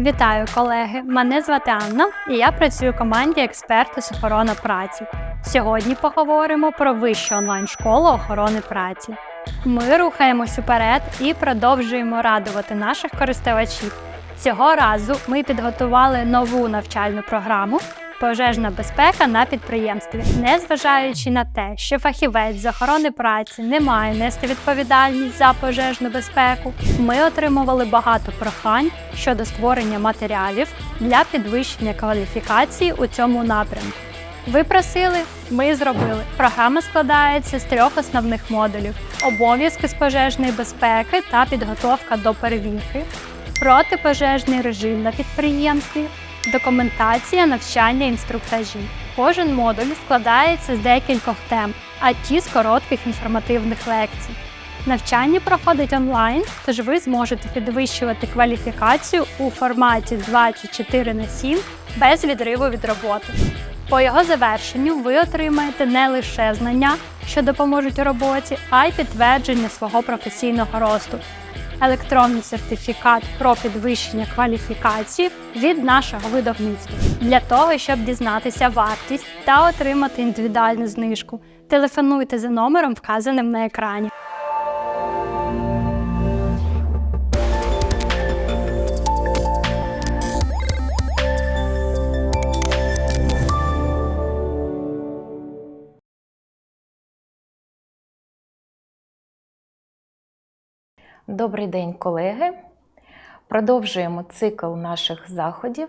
Вітаю, колеги! Мене звати Анна, і я працюю в команді експерти з охорони праці. Сьогодні поговоримо про вищу онлайн-школу охорони праці. Ми рухаємось уперед і продовжуємо радувати наших користувачів. Цього разу ми підготували нову навчальну програму Пожежна безпека на підприємстві, незважаючи на те, що фахівець з охорони праці не має нести відповідальність за пожежну безпеку. Ми отримували багато прохань щодо створення матеріалів для підвищення кваліфікації у цьому напрямку. Ви просили, ми зробили. Програма складається з трьох основних модулів: обов'язки з пожежної безпеки та підготовка до перевірки, протипожежний режим на підприємстві, документація, навчання, інструктажі. Кожен модуль складається з декількох тем, а ті з коротких інформативних лекцій. Навчання проходить онлайн, тож ви зможете підвищувати кваліфікацію у форматі 24 на 7 без відриву від роботи. По його завершенню ви отримаєте не лише знання, що допоможуть у роботі, а й підтвердження свого професійного росту, електронний сертифікат про підвищення кваліфікації від нашого видавництва. Для того, щоб дізнатися вартість та отримати індивідуальну знижку, телефонуйте за номером, вказаним на екрані. Добрий день, колеги. Продовжуємо цикл наших заходів,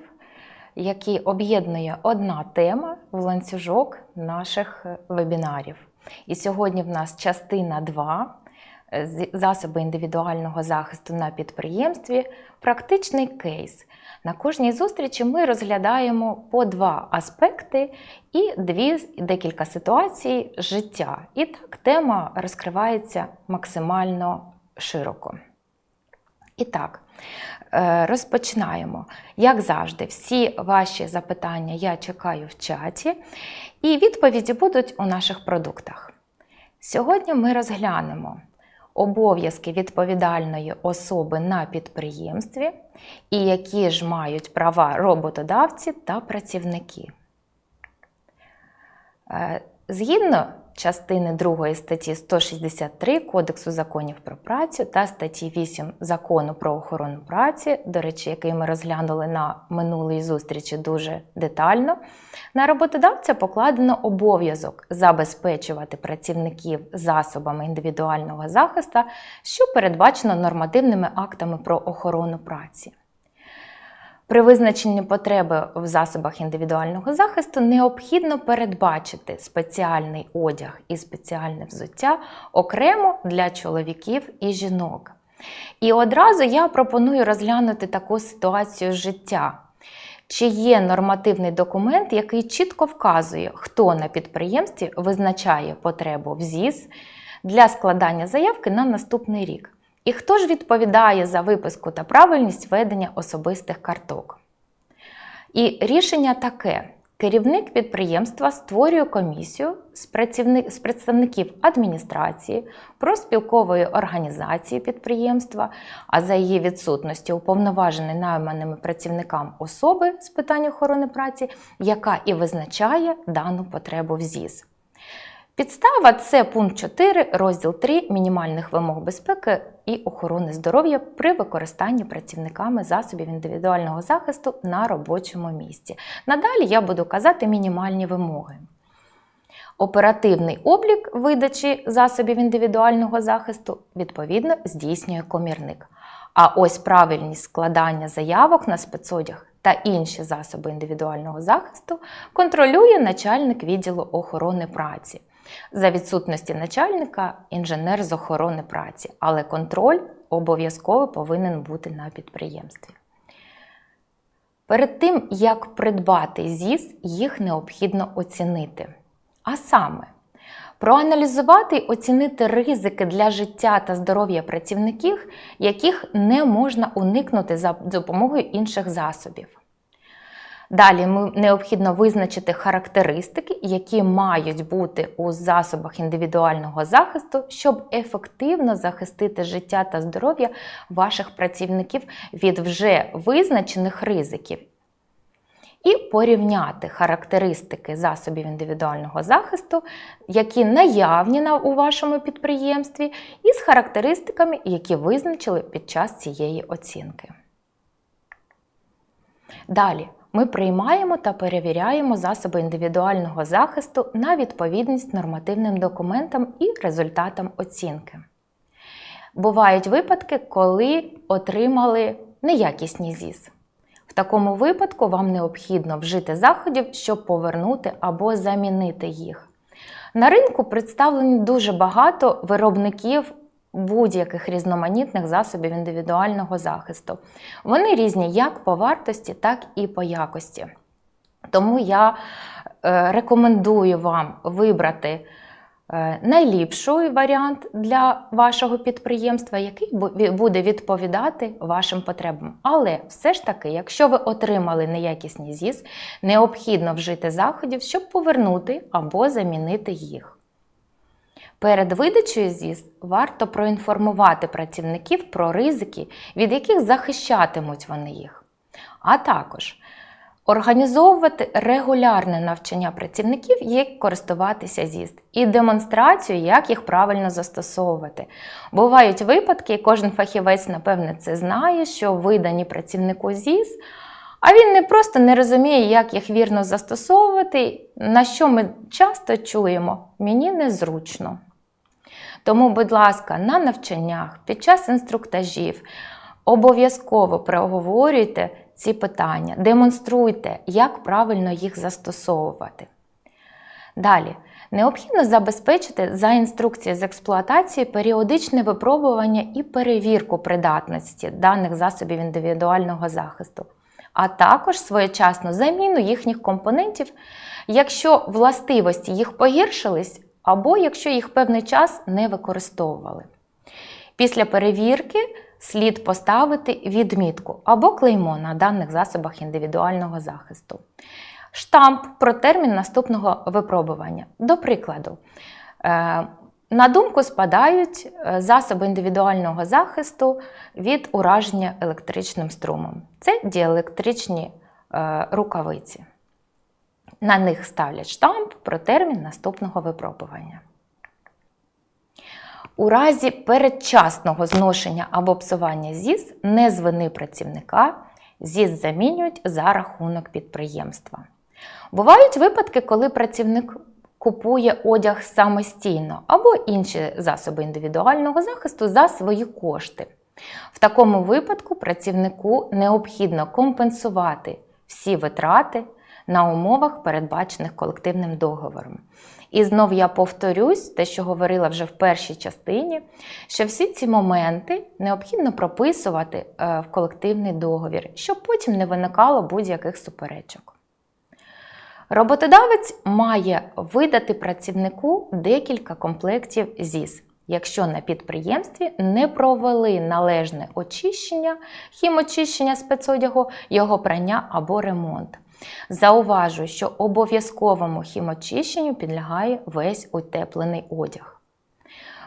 який об'єднує одна тема в ланцюжок наших вебінарів. І сьогодні в нас частина 2 засоби індивідуального захисту на підприємстві, практичний кейс. На кожній зустрічі ми розглядаємо по два аспекти і дві декілька ситуацій життя. І так тема розкривається максимально широко. І так, е, розпочинаємо. Як завжди, всі ваші запитання я чекаю в чаті, і відповіді будуть у наших продуктах. Сьогодні ми розглянемо обов'язки відповідальної особи на підприємстві і які ж мають права роботодавці та працівники. Е, Згідно частини 2 статті 163 Кодексу законів про працю та статті 8 Закону про охорону праці, до речі, який ми розглянули на минулій зустрічі дуже детально, на роботодавця покладено обов'язок забезпечувати працівників засобами індивідуального захисту, що передбачено нормативними актами про охорону праці. При визначенні потреби в засобах індивідуального захисту необхідно передбачити спеціальний одяг і спеціальне взуття окремо для чоловіків і жінок. І одразу я пропоную розглянути таку ситуацію життя. Чи є нормативний документ, який чітко вказує, хто на підприємстві визначає потребу в ЗІС для складання заявки на наступний рік? І хто ж відповідає за виписку та правильність ведення особистих карток? І рішення таке: керівник підприємства створює комісію з, представників адміністрації, профспілкової організації підприємства, а за її відсутності уповноважений найманими працівникам особи з питань охорони праці, яка і визначає дану потребу в ЗІС. Підстава це пункт 4, розділ 3 мінімальних вимог безпеки і охорони здоров'я при використанні працівниками засобів індивідуального захисту на робочому місці. Надалі я буду казати мінімальні вимоги. Оперативний облік видачі засобів індивідуального захисту відповідно здійснює комірник. А ось правильність складання заявок на спецодяг та інші засоби індивідуального захисту контролює начальник відділу охорони праці. За відсутності начальника інженер з охорони праці, але контроль обов'язково повинен бути на підприємстві. Перед тим, як придбати ЗІС, їх необхідно оцінити. А саме, проаналізувати і оцінити ризики для життя та здоров'я працівників, яких не можна уникнути за допомогою інших засобів. Далі ми необхідно визначити характеристики, які мають бути у засобах індивідуального захисту, щоб ефективно захистити життя та здоров'я ваших працівників від вже визначених ризиків. І порівняти характеристики засобів індивідуального захисту, які наявні на- у вашому підприємстві, із характеристиками, які визначили під час цієї оцінки. Далі ми приймаємо та перевіряємо засоби індивідуального захисту на відповідність нормативним документам і результатам оцінки. Бувають випадки, коли отримали неякісні ЗІС. В такому випадку вам необхідно вжити заходів, щоб повернути або замінити їх. На ринку представлені дуже багато виробників будь-яких різноманітних засобів індивідуального захисту. Вони різні як по вартості, так і по якості. Тому я е, рекомендую вам вибрати е, найліпший варіант для вашого підприємства, який буде відповідати вашим потребам. Але все ж таки, якщо ви отримали неякісні ЗІС, необхідно вжити заходів, щоб повернути або замінити їх. Перед видачею ЗІС варто проінформувати працівників про ризики, від яких захищатимуть вони їх. А також організовувати регулярне навчання працівників, як користуватися ЗІС, і демонстрацію, як їх правильно застосовувати. Бувають випадки, і кожен фахівець, напевне, це знає, що видані працівнику ЗІС, а він не просто не розуміє, як їх вірно застосовувати, на що ми часто чуємо, мені незручно. Тому, будь ласка, на навчаннях, під час інструктажів обов'язково проговорюйте ці питання, демонструйте, як правильно їх застосовувати. Далі, необхідно забезпечити за інструкцією з експлуатації періодичне випробування і перевірку придатності даних засобів індивідуального захисту, а також своєчасну заміну їхніх компонентів, якщо властивості їх погіршились, або якщо їх певний час не використовували. Після перевірки слід поставити відмітку або клеймо на даних засобах індивідуального захисту. Штамп про термін наступного випробування. До прикладу, е, на думку спадають е, засоби індивідуального захисту від ураження електричним струмом. Це діелектричні е, рукавиці. На них ставлять штамп про термін наступного випробування. У разі передчасного зношення або псування ЗІС не з вини працівника ЗІС замінюють за рахунок підприємства. Бувають випадки, коли працівник купує одяг самостійно або інші засоби індивідуального захисту за свої кошти. В такому випадку працівнику необхідно компенсувати всі витрати на умовах, передбачених колективним договором. І знов я повторюсь, те, що говорила вже в першій частині, що всі ці моменти необхідно прописувати е, в колективний договір, щоб потім не виникало будь-яких суперечок. Роботодавець має видати працівнику декілька комплектів ЗІС, якщо на підприємстві не провели належне очищення, хімочищення спецодягу, його прання або ремонт. Зауважу, що обов'язковому хімочищенню підлягає весь утеплений одяг.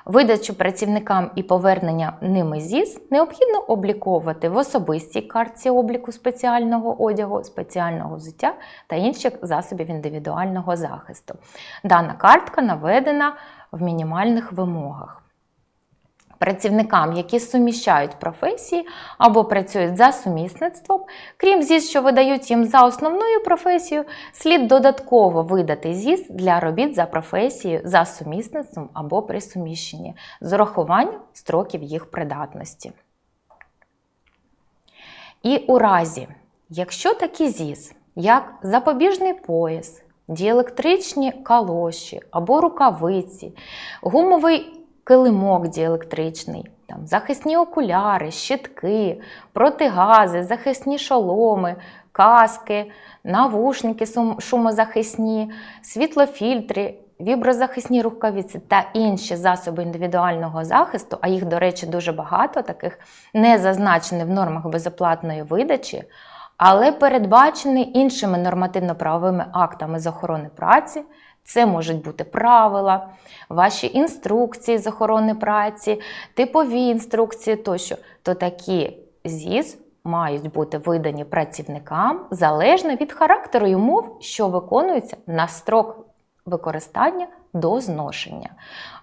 Видачу працівникам і повернення ними ЗІС необхідно обліковувати в особистій картці обліку спеціального одягу, спеціального взуття та інших засобів індивідуального захисту. Дана картка наведена в мінімальних вимогах. Працівникам, які суміщають професії або працюють за сумісництвом, крім ЗІС, що видають їм за основною професією, слід додатково видати ЗІС для робіт за професією за сумісництвом або при суміщенні з урахуванням строків їх придатності. І у разі, якщо такі ЗІС, як запобіжний пояс, діелектричні калоші або рукавиці, гумовий килимок діелектричний, там, захисні окуляри, щитки, протигази, захисні шоломи, каски, навушники шумозахисні, світлофільтри, віброзахисні рукавиці та інші засоби індивідуального захисту, а їх, до речі, дуже багато, таких не зазначених в нормах безоплатної видачі, але передбачений іншими нормативно-правовими актами з охорони праці. Це можуть бути правила, ваші інструкції з охорони праці, типові інструкції тощо, то такі ЗІЗ мають бути видані працівникам залежно від характеру і умов, що виконуються на строк використання до зношення.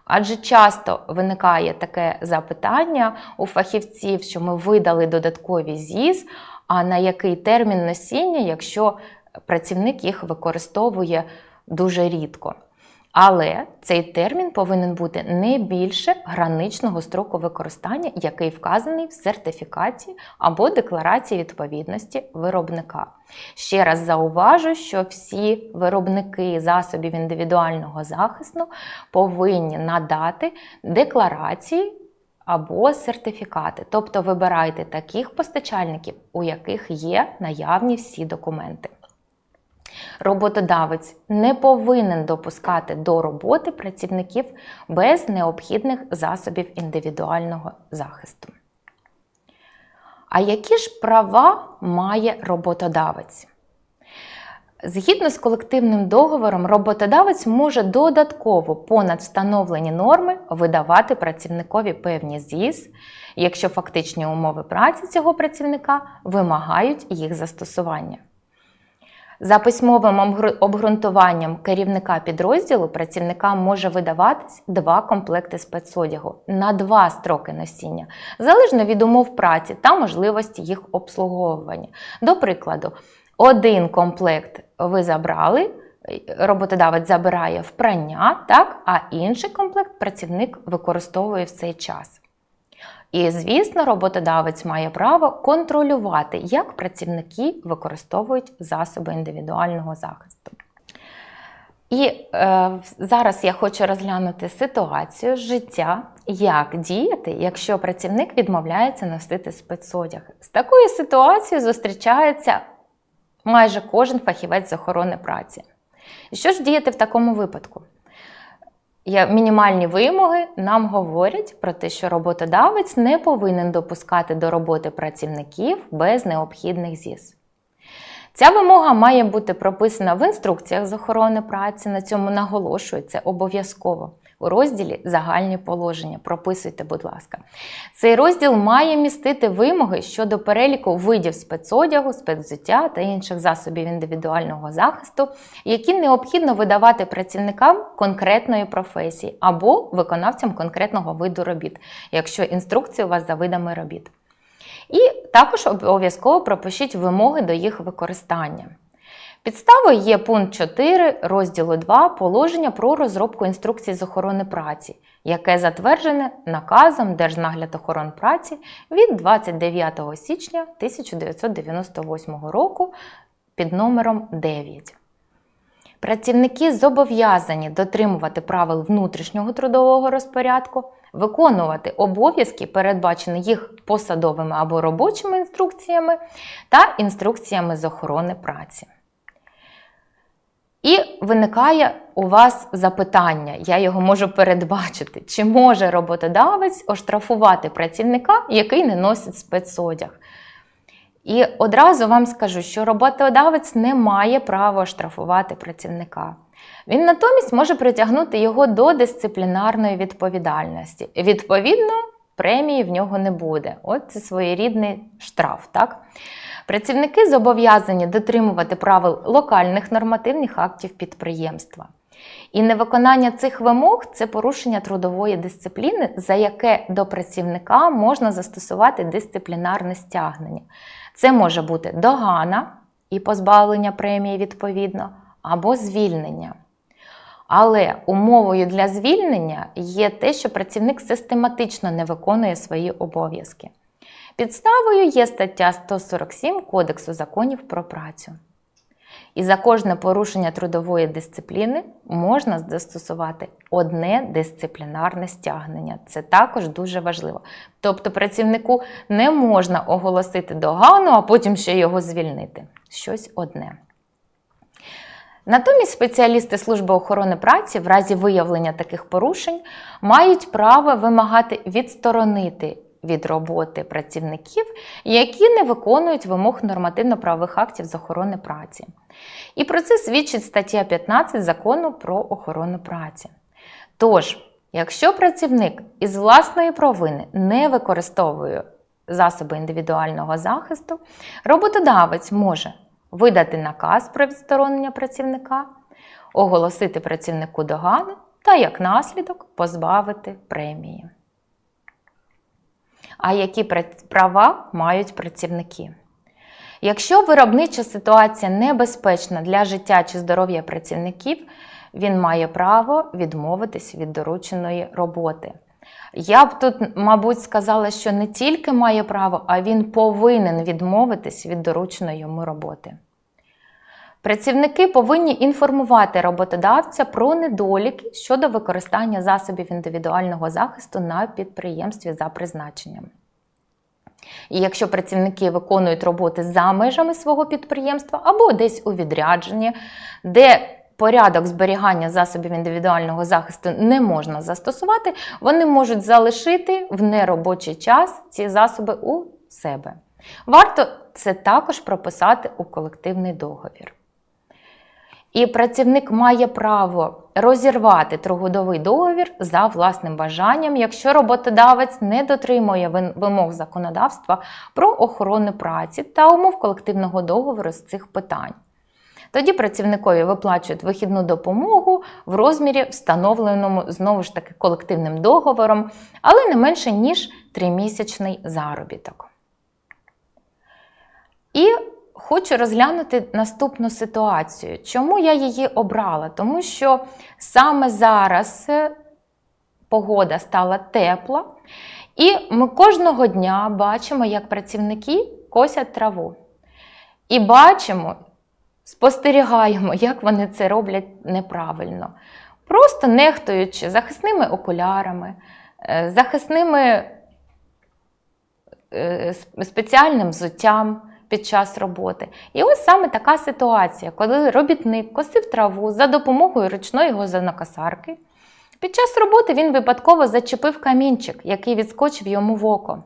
Адже часто виникає таке запитання у фахівців, що ми видали додаткові ЗІЗ, а на який термін носіння, якщо працівник їх використовує дуже рідко. Але цей термін повинен бути не більше граничного строку використання, який вказаний в сертифікації або декларації відповідності виробника. Ще раз зауважу, що всі виробники засобів індивідуального захисту повинні надати декларації або сертифікати. Тобто вибирайте таких постачальників, у яких є наявні всі документи. Роботодавець не повинен допускати до роботи працівників без необхідних засобів індивідуального захисту. А які ж права має роботодавець? Згідно з колективним договором, роботодавець може додатково понад встановлені норми видавати працівникові певні ЗІС, якщо фактичні умови праці цього працівника вимагають їх застосування. За письмовим обґрунтуванням керівника підрозділу працівникам може видаватись два комплекти спецодягу на два строки носіння, залежно від умов праці та можливості їх обслуговування. До прикладу, один комплект ви забрали, роботодавець забирає в прання, так, а інший комплект працівник використовує в цей час. І, звісно, роботодавець має право контролювати, як працівники використовують засоби індивідуального захисту. І е, зараз я хочу розглянути ситуацію життя, як діяти, якщо працівник відмовляється носити спецодяг. З такою ситуацією зустрічається майже кожен фахівець з охорони праці. І що ж діяти в такому випадку? Є мінімальні вимоги нам говорять про те, що роботодавець не повинен допускати до роботи працівників без необхідних ЗІС. Ця вимога має бути прописана в інструкціях з охорони праці. На цьому наголошується обов'язково. У розділі Загальні положення. Прописуйте, будь ласка. Цей розділ має містити вимоги щодо переліку видів спецодягу, спецвзуття та інших засобів індивідуального захисту, які необхідно видавати працівникам конкретної професії або виконавцям конкретного виду робіт, якщо інструкція у вас за видами робіт. І також обов'язково пропишіть вимоги до їх використання. Підставою є пункт 4 розділу 2 положення про розробку інструкцій з охорони праці, яке затверджене наказом Держнаглядохоронпраці від 29 січня 1998 року під номером 9. Працівники зобов'язані дотримувати правил внутрішнього трудового розпорядку, виконувати обов'язки, передбачені їх посадовими або робочими інструкціями та інструкціями з охорони праці. І виникає у вас запитання, я його можу передбачити, чи може роботодавець оштрафувати працівника, який не носить спецодяг. І одразу вам скажу, що роботодавець не має права штрафувати працівника. Він натомість може притягнути його до дисциплінарної відповідальності. Відповідно, премії в нього не буде. От це своєрідний штраф. Так? Працівники зобов'язані дотримувати правил локальних нормативних актів підприємства. І невиконання цих вимог це порушення трудової дисципліни, за яке до працівника можна застосувати дисциплінарне стягнення. Це може бути догана і позбавлення премії відповідно, або звільнення. Але умовою для звільнення є те, що працівник систематично не виконує свої обов'язки. Підставою є стаття 147 Кодексу законів про працю. І за кожне порушення трудової дисципліни можна застосувати одне дисциплінарне стягнення. Це також дуже важливо. Тобто працівнику не можна оголосити догану, а потім ще його звільнити. Щось одне. Натомість спеціалісти служби охорони праці в разі виявлення таких порушень мають право вимагати відсторонити від роботи працівників, які не виконують вимог нормативно-правових актів з охорони праці. І про це свідчить стаття 15 закону про охорону праці. Тож, якщо працівник із власної провини не використовує засоби індивідуального захисту, роботодавець може видати наказ про відсторонення працівника, оголосити працівнику догану та як наслідок позбавити премії. А які права мають працівники? Якщо виробнича ситуація небезпечна для життя чи здоров'я працівників, він має право відмовитись від дорученої роботи. Я б тут, мабуть, сказала, що не тільки має право, а він повинен відмовитись від дорученої йому роботи. Працівники повинні інформувати роботодавця про недоліки щодо використання засобів індивідуального захисту на підприємстві за призначенням. І якщо працівники виконують роботи за межами свого підприємства або десь у відрядженні, де порядок зберігання засобів індивідуального захисту не можна застосувати, вони можуть залишити в неробочий час ці засоби у себе. Варто це також прописати у колективний договір. І працівник має право розірвати трудовий договір за власним бажанням, якщо роботодавець не дотримує вимог законодавства про охорону праці та умов колективного договору з цих питань. Тоді працівникові виплачують вихідну допомогу в розмірі, встановленому знову ж таки колективним договором, але не менше ніж тримісячний заробіток. І хочу розглянути наступну ситуацію. Чому я її обрала? Тому що саме зараз е, погода стала тепла, і ми кожного дня бачимо, як працівники косять траву. І бачимо, спостерігаємо, як вони це роблять неправильно. Просто нехтуючи захисними окулярами, е, захисними е, спеціальним взуттям під час роботи. І ось саме така ситуація, коли робітник косив траву за допомогою ручної газонокосарки. Під час роботи він випадково зачепив камінчик, який відскочив йому в око.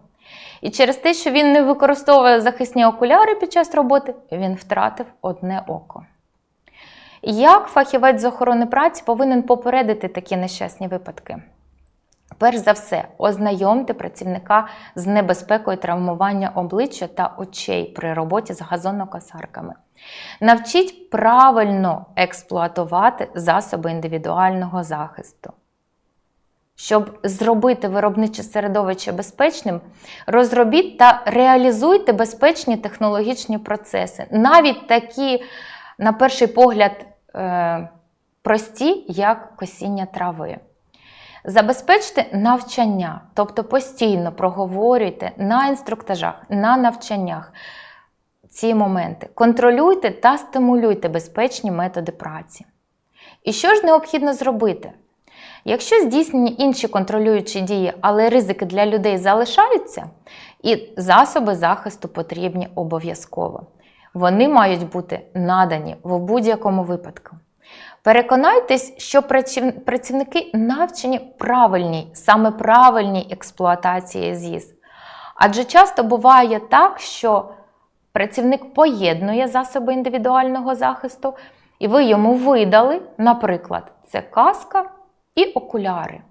І через те, що він не використовує захисні окуляри під час роботи, він втратив одне око. Як фахівець з охорони праці повинен попередити такі нещасні випадки? Перш за все, ознайомте працівника з небезпекою травмування обличчя та очей при роботі з газонокосарками. Навчіть правильно експлуатувати засоби індивідуального захисту. Щоб зробити виробниче середовище безпечним, розробіть та реалізуйте безпечні технологічні процеси, навіть такі, на перший погляд, е, прості, як косіння трави. Забезпечте навчання, тобто постійно проговорюйте на інструктажах, на навчаннях ці моменти. Контролюйте та стимулюйте безпечні методи праці. І що ж необхідно зробити? Якщо здійснені інші контролюючі дії, але ризики для людей залишаються, і засоби захисту потрібні обов'язково. Вони мають бути надані в будь-якому випадку. Переконайтесь, що працівники навчені правильній, саме правильній експлуатації ЗІС. Адже часто буває так, що працівник поєднує засоби індивідуального захисту, і ви йому видали, наприклад, це каска і окуляри.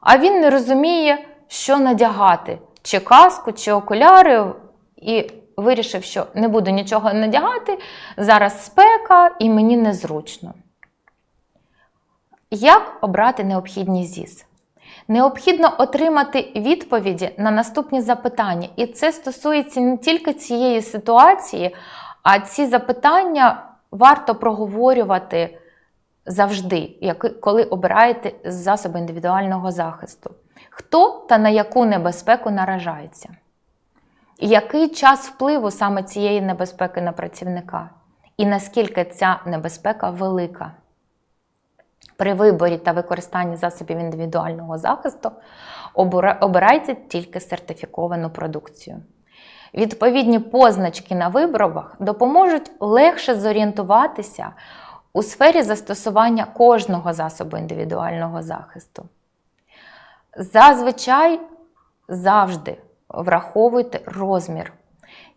А він не розуміє, що надягати: чи каску, чи окуляри, і вирішив, що не буду нічого надягати, зараз спека і мені незручно. Як обрати необхідні ЗІС? Необхідно отримати відповіді на наступні запитання. І це стосується не тільки цієї ситуації, а ці запитання варто проговорювати завжди, коли обираєте засоби індивідуального захисту. Хто та на яку небезпеку наражається? Який час впливу саме цієї небезпеки на працівника? І наскільки ця небезпека велика? При виборі та використанні засобів індивідуального захисту обирайте тільки сертифіковану продукцію. Відповідні позначки на виробах допоможуть легше зорієнтуватися у сфері застосування кожного засобу індивідуального захисту. Зазвичай завжди враховуйте розмір,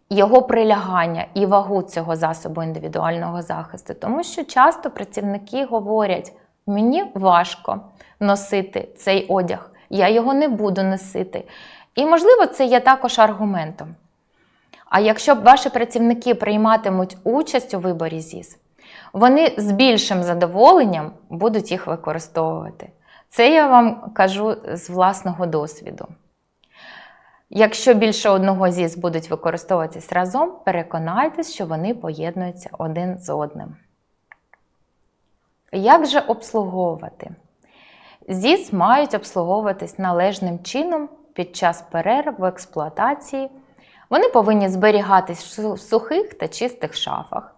його прилягання і вагу цього засобу індивідуального захисту. Тому що часто працівники говорять: мені важко носити цей одяг, я його не буду носити. І, можливо, це є також аргументом. А якщо ваші працівники прийматимуть участь у виборі ЗІС, вони з більшим задоволенням будуть їх використовувати. Це я вам кажу з власного досвіду. Якщо більше одного ЗІС будуть використовуватись разом, переконайтесь, що вони поєднуються один з одним. Як же обслуговувати? ЗІС мають обслуговуватись належним чином під час перерв в експлуатації. Вони повинні зберігатись в сухих та чистих шафах.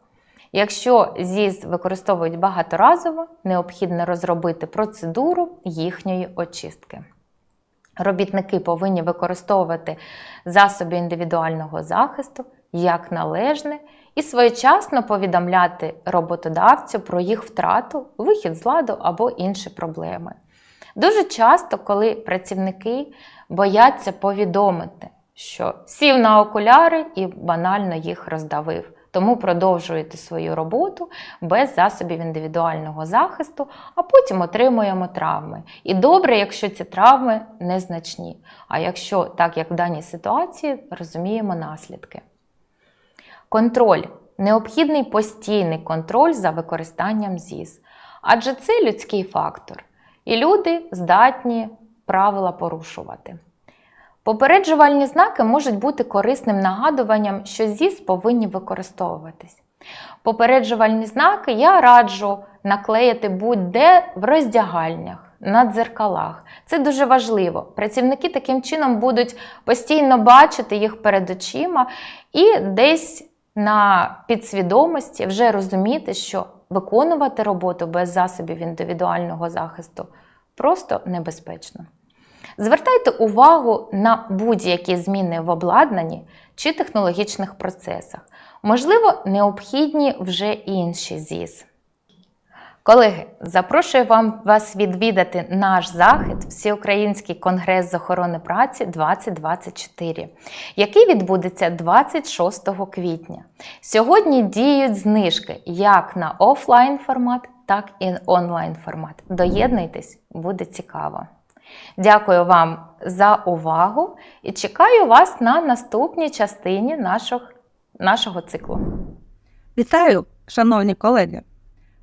Якщо ЗІС використовують багаторазово, необхідно розробити процедуру їхньої очистки. Робітники повинні використовувати засоби індивідуального захисту як належне і своєчасно повідомляти роботодавцю про їх втрату, вихід з ладу або інші проблеми. Дуже часто, коли працівники бояться повідомити, що сів на окуляри і банально їх роздавив. Тому продовжуєте свою роботу без засобів індивідуального захисту, а потім отримуємо травми. І добре, якщо ці травми незначні. А якщо, так як в даній ситуації, розуміємо наслідки. Контроль. Необхідний постійний контроль за використанням ЗІС. Адже це людський фактор. І люди здатні правила порушувати. Попереджувальні знаки можуть бути корисним нагадуванням, що ЗІС повинні використовуватись. Попереджувальні знаки я раджу наклеїти будь-де в роздягальнях, на дзеркалах. Це дуже важливо. Працівники таким чином будуть постійно бачити їх перед очима і десь на підсвідомості вже розуміти, що виконувати роботу без засобів індивідуального захисту просто небезпечно. Звертайте увагу на будь-які зміни в обладнанні чи технологічних процесах. Можливо, необхідні вже інші ЗІС. Колеги, запрошую вам вас відвідати наш захід Всеукраїнський конгрес з охорони праці 2024, який відбудеться 26 квітня. Сьогодні діють знижки як на офлайн формат, так і онлайн формат. Доєднуйтесь, буде цікаво. Дякую вам за увагу і чекаю вас на наступній частині нашого, нашого циклу. Вітаю, шановні колеги!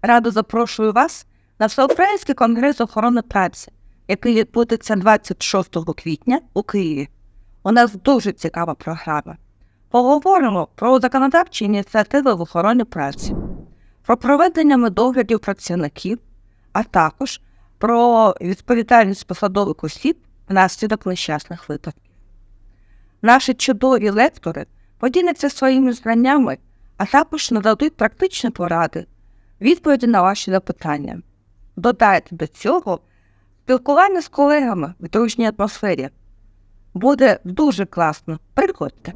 Радо запрошую вас на Всеукраїнський конгрес охорони праці, який відбудеться 26 квітня у Києві. У нас дуже цікава програма. Поговоримо про законодавчі ініціативи в охороні праці, про проведення медоглядів працівників, а також про відповідальність посадових осіб внаслідок нещасних випадків. Наші чудові лектори поділяться своїми знаннями, а також нададуть практичні поради, відповіді на ваші запитання. Додайте до цього спілкування з колегами в дружній атмосфері. Буде дуже класно. Приходьте!